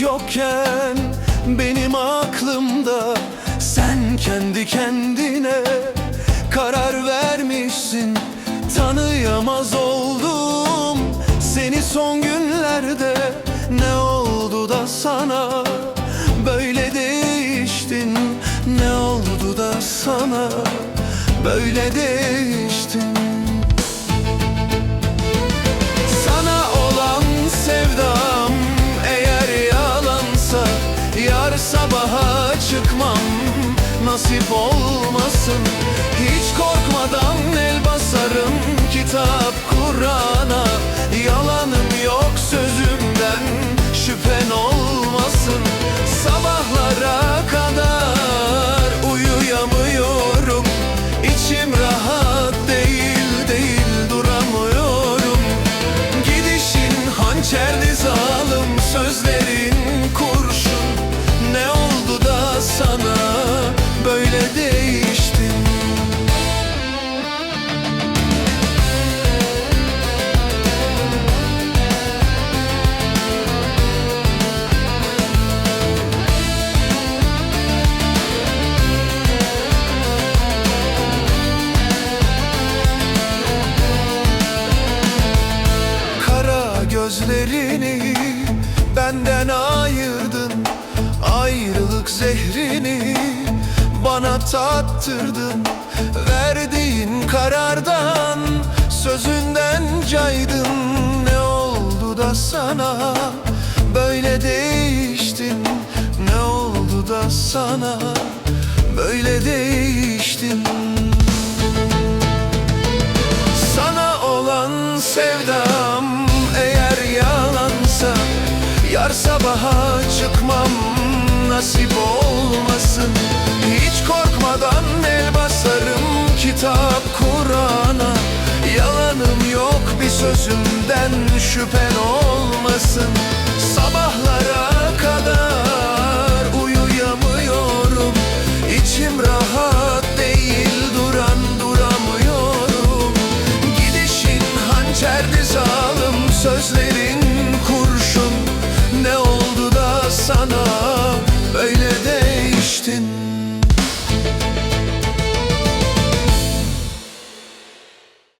yokken benim aklımda sen kendi kendine karar vermişsin. Tanıyamaz oldum seni son günlerde. Ne oldu da sana böyle değiştin? Ne oldu da sana böyle değiştin Kur'an'a gözlerini benden ayırdın. Ayrılık zehrini bana tattırdın. Verdiğin karardan sözünden caydın. Ne oldu da sana böyle değiştin? Ne oldu da sana böyle değiştin? Sana olan sevdam Yar sabaha çıkmam nasip olmasın. Hiç korkmadan el basarım kitap Kur'an'a. Yalanım yok bir sözümden şüphen olmasın. Sabahlara kadar uyuyamıyorum. İçim rahat değil duran duramıyorum. Gidişin hançerdi zalim sözleri in